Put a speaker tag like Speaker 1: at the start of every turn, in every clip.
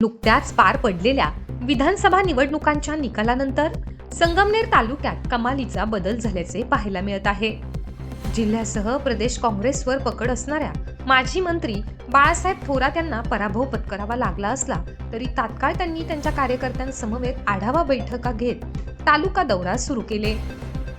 Speaker 1: नुकत्याच पार पडलेल्या विधानसभा निवडणुकांच्या निकालानंतर संगमनेर तालुक्यात कमालीचा बदल झाल्याचे पाहायला मिळत आहे. जिल्ह्यासह प्रदेश काँग्रेसवर पकड असणाऱ्या माजी मंत्री बाळासाहेब थोरात यांना पराभव पत्करावा लागला असला तरी तात्काळ त्यांनी त्यांच्या कार्यकर्त्यांसमवेत आढावा बैठका घेत तालुका दौरा सुरू केले.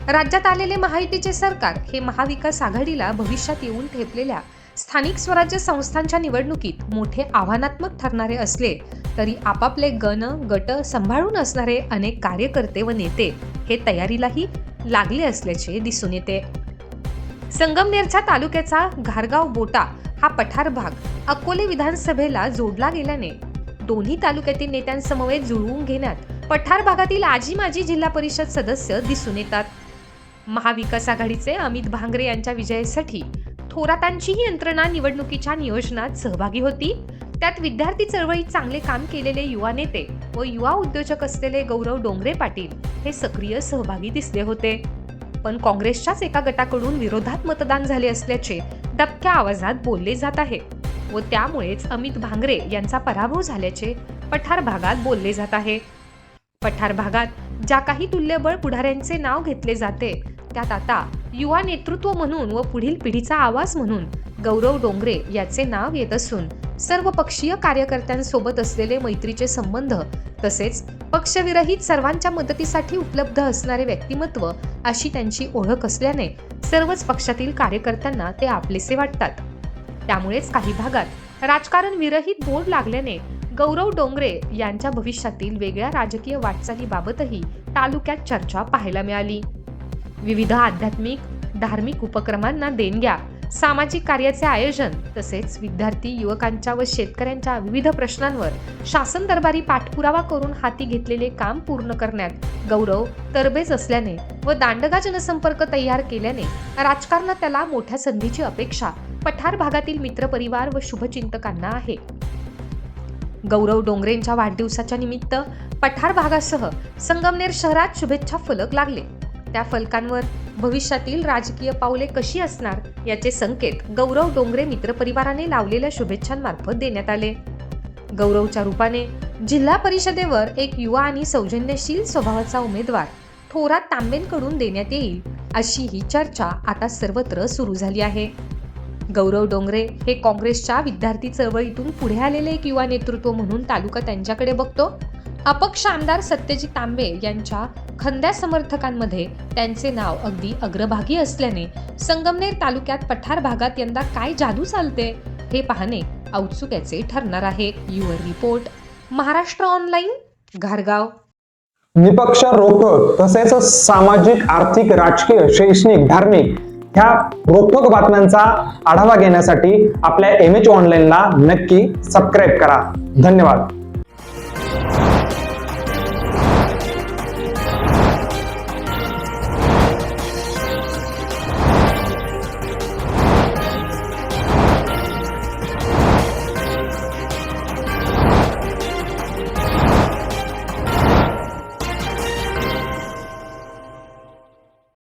Speaker 1: राज्यात आलेले महायुतीचे सरकार हे महाविकास आघाडीला भविष्यात येऊन ठेपलेल्या स्थानिक स्वराज्य संस्थांच्या निवडणुकीत मोठे आव्हानात्मक ठरणारे असले तरी आपापले गण गट सांभाळून असणारे अनेक कार्यकर्ते व नेते हे तयारीलाही लागले असल्याचे दिसून येते. संगमनेरच्या तालुक्याचा घारगाव बोटा हा पठार भाग अकोले विधानसभेला जोडला गेल्याने दोन्ही तालुक्यातील नेत्यांसमवेत जुळवून घेण्यात पठार भागातील आजी माजी जिल्हा परिषद सदस्य दिसून येतात. महाविकास आघाडीचे अमित भांगरे यांच्या विजयासाठी थोरातांचीही यंत्रणा निवडणुकीच्या नियोजनात सहभागी होती. त्यात विद्यार्थी चळवळीत चांगले काम केलेले युवा नेते व युवा उद्योजक असलेले गौरव डोंगरे पाटील हे सक्रिय सहभागी दिसले होते. पण काँग्रेसच्याच एका गटाकडून विरोधात मतदान झाले असल्याचे दबक्या आवाजात बोलले जात आहे व त्यामुळेच अमित भांगरे यांचा पराभव झाल्याचे पठार भागात बोलले जात आहे. पठार भागात ज्या काही तुल्यबळ पुढाऱ्यांचे नाव घेतले जाते त्यात आता युवा नेतृत्व म्हणून व पुढील पिढीचा आवाज म्हणून गौरव डोंगरे याचे नाव येत असून सर्व पक्षीय कार्यकर्त्यांसोबत असलेले मैत्रीचे संबंध तसेच पक्षविरहित सर्वांच्या मदतीसाठी उपलब्ध असणारे व्यक्तिमत्व अशी त्यांची ओळख असल्याने सर्वच पक्षातील कार्यकर्त्यांना ते आपलेसे वाटतात. त्यामुळेच काही भागात राजकारण विरहित बोर्ड लागल्याने गौरव डोंगरे यांच्या भविष्यातील वेगळ्या राजकीय वाटचालीबाबतही तालुक्यात चर्चा पाहायला मिळाली. विविध आध्यात्मिक धार्मिक उपक्रमांना देणग्या सामाजिक कार्याचे आयोजन तसेच विद्यार्थी युवकांच्या व शेतकऱ्यांच्या विविध प्रश्नांवर शासन दरबारी पाठपुरावा करून हाती घेतलेले काम पूर्ण करण्यात गौरव तरबेज असल्याने व दांडगा जनसंपर्क तयार केल्याने राजकारणात त्याला मोठ्या संधीची अपेक्षा पठार भागातील मित्रपरिवार व शुभचिंतकांना आहे. गौरव डोंगरेंच्या वाढदिवसाच्या निमित्त पठार भागासह संगमनेर शहरात शुभेच्छा फलक लागले. त्या फलकांवर भविष्यातील राजकीय पावले कशी असणार याचे संकेत गौरव डोंगरे मित्रपरिवाराने लावलेल्या शुभेच्छांमार्फत देण्यात आले. गौरवच्या रूपाने जिल्हा परिषदेवर एक युवा आणि सौजन्यशील स्वभावाचा उमेदवार थोरात तांबेंकडून देण्यात येईल अशी ही चर्चा आता सर्वत्र सुरू झाली आहे. गौरव डोंगरे हे काँग्रेसच्या विद्यार्थी चळवळीतून पुढे आलेले एक युवा नेतृत्व म्हणून तालुका त्यांच्याकडे बघतो. अपक्ष आमदार सत्यजित तांबे यांच्या खंद्या समर्थकांमध्ये त्यांचे नाव अगदी अग्रभागी असल्याने संगमनेर तालुक्यात पठार भागात यंदा काय जादू चालते हे पाहणे औत्सुक्याचे ठरणार आहे. युअर रिपोर्ट महाराष्ट्र ऑनलाईन घारगाव.
Speaker 2: निपक्ष रोखक तसेच सामाजिक आर्थिक राजकीय शैक्षणिक धार्मिक ह्या रोखक बातम्यांचा आढावा घेण्यासाठी आपल्या एम एच ऑनलाईनला नक्की सबस्क्राईब करा. धन्यवाद.